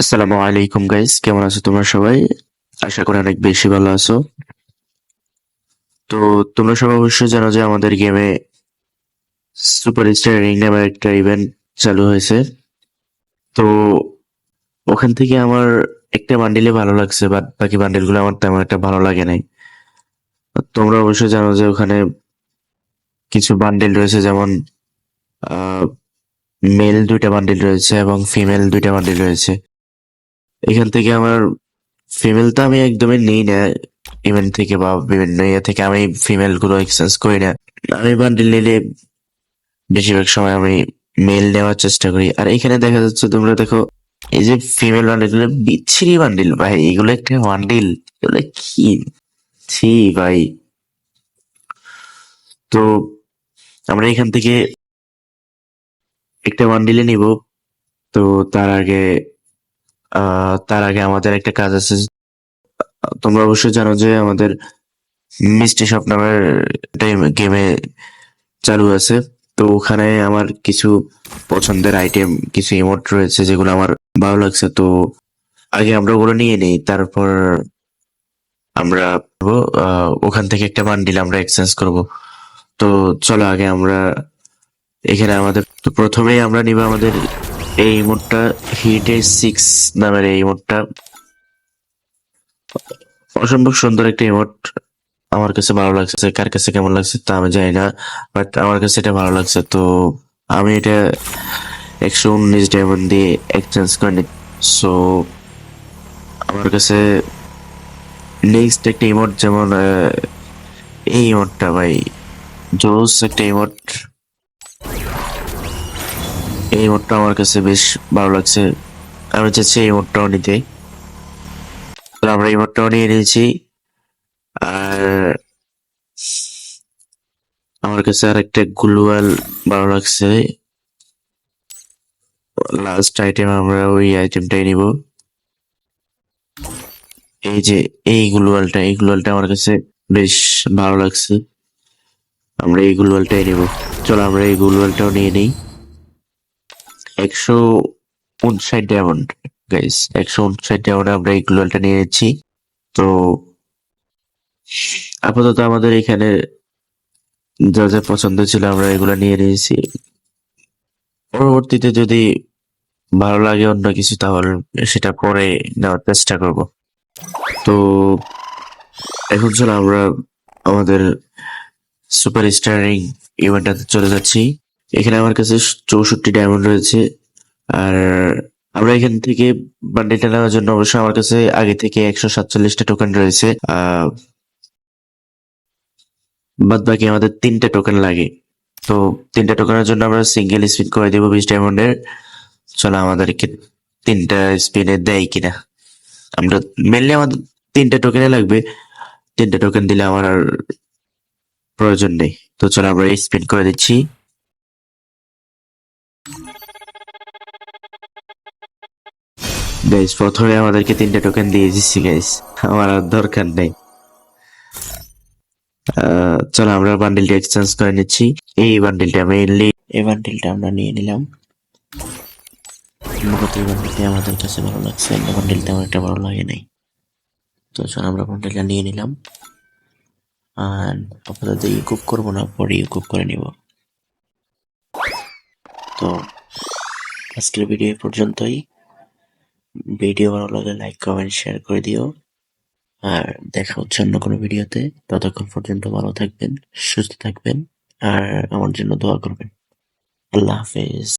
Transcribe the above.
আসসালামু আলাইকুম গাইস কেমন আছো তোমরা সবাই? আশা করি অনেক বেশি ভালো আছো। তো তোমরা সবাই অবশ্যই জানো যে আমাদের গেমে সুপার স্টার রিং নামের একটা ইভেন্ট চালু হয়েছে। তো ওখান থেকে আমার একটা বান্ডিলে ভালো লাগছে বাট বাকি বান্ডিলগুলো আমার তেমন একটা ভালো লাগে নাই। তোমরা অবশ্যই জানো যে ওখানে কিছু বান্ডিল রয়েছে, যেমন মেল দুইটা বান্ডিল রয়েছে এবং ফিমেল দুইটা বান্ডিল রয়েছে। এখান থেকে আমার ফিমেল তো আমি একদমই নেই না ইভেন্ট থেকে বা বিভিন্ন ইয়ে থেকে আমি ফিমেলগুলো এক্সচেঞ্জ করি না। আমি বান্ডিল নিলে বেশিরভাগ সময় আমি মেল নেওয়ার চেষ্টা করি। আর এখানে দেখা যাচ্ছে তোমরা দেখো, এই যে ফিমেল বান্ডিলগুলো, বিচ্ছিরি বান্ডিল ভাই, এগুলো একটা বান্ডিল এগুলো কি? ছি ভাই। তো আমরা এখান থেকে একটা বান্ডিলে নিব। তো তার আগে তার আগে আমাদের একটা কাজ আছে তোমরা অবশ্যই জানো যে আমাদের মিষ্টি শপ নামের গেমে চালু আছে। তো ওখানে আমার কিছু পছন্দের আইটেম কিছু ইমোট রয়েছে যেগুলো আমার ভালো লাগছে। তো আগে আমরা ওগুলো নিয়ে নিই, তারপর আমরা ওখান থেকে একটা বান্ডিল আমরা এক্সচেঞ্জ করব। তো চলো আগে আমরা এখানে আমাদের, তো প্রথমেই আমরা নিব আমাদের এই ইমোটটা হিটে সিক্স নামের এই ইমোটটা অসম্ভব সুন্দর একটা ইমোট আমার কাছে ভালো লাগছে, কার কাছে কেমন লাগছে তা আমি জানি না বাট আমার কাছে এটা ভালো লাগছে। তো আমি এটা একশো উনিশ ডায়মন্ড দিয়ে এক্সচেঞ্জ করেনি সো আমার কাছে নেক্সট একটা ইমোট যেমন এই ইমোটটা ভাই, জোস একটা ইমোট এই ইমোটটা আমার কাছে বেশ ভালো লাগছে। আমি চাচ্ছি এই ইমোটটাও নিতে। তো আমরা ইমোটটাও নিয়ে নিয়েছি। আর আমার কাছে আর একটা গ্লুয়াল ভালো লাগছে। লাস্ট আইটেম আমরা ওই আইটেমটাই নিব। এই যে এই গ্লুয়ালটা এই গ্লুয়ালটা আমার কাছে বেশ ভালো লাগছে। আমরা এই গ্লুয়ালটাই নিব। চলো আমরা এই গ্লুয়ালটাও নিয়ে নিই। একশো উনষাট ডায়মন্ড গাইস একশো উনষাট ডায়মন্ড আমরা এই গ্লুয়ালটা নিয়ে নিচ্ছি তো আপাতত আমাদের এখানে যা যা পছন্দ ছিল আমরা এগুলো নিয়ে নিয়েছি। পরবর্তীতে যদি ভালো লাগে অন্য কিছু, তাহলে সেটা পরে নেওয়ার চেষ্টা করব। তো এখন চলো আমরা আমাদের সুপার স্টারিং ইভেন্টটাতে চলে যাচ্ছি। এখানে আমার কাছে চৌষট্টি ডায়মন্ড রয়েছে। আর আমরা এখান থেকে বান্ডিলটা নেওয়ার জন্য অবশ্যই আমার কাছে আগে থেকে একশো সাতচল্লিশটা টোকেন রয়েছে। বাদ বাকি আমাদের তিনটে টোকেন লাগে। তো তিনটা টোকেনের জন্য আমরা সিঙ্গেল স্পিন করে দেবো বিশ ডায়মন্ডের চলো আমাদেরকে তিনটা স্পিনে দেয় কিনা। আমরা মেনলি আমাদের তিনটা টোকেনে লাগবে। তিনটা টোকেন দিলে আমার আর প্রয়োজন নেই। তো চলো আমরা স্পিন করে দিচ্ছি। গাইস প্রথমে আমাদেরকে তিনটা টোকেন দিয়ে দিচ্ছি গাইস আমার আর দরকার নেই। চলো আমরা বান্ডিলটা এক্সচেঞ্জ করে নিচ্ছি। এই বান্ডিলটা মেইনলি এই বান্ডিলটা আমরা নিয়ে নিলাম। মূলত এই আমাদের কাছে ভালো লাগছে, অন্য বান্ডিলটা আমার একটা ভালো লাগে নাই। তো চলো আমরা বান্ডিলটা নিয়ে নিলাম। আর আপাতত ইউকুপ করব না, পরে ইউকুপ করে নিব। তো আজকের ভিডিও পর্যন্তই। ভিডিও ভালো লাগলে লাইক কমেন্ট শেয়ার করে দিও। আর দেখা হচ্ছে অন্য কোনো ভিডিওতে। ততক্ষণ পর্যন্ত ভালো থাকবেন, সুস্থ থাকবেন, আর আমার জন্য দোয়া করবেন। আল্লাহ হাফেজ।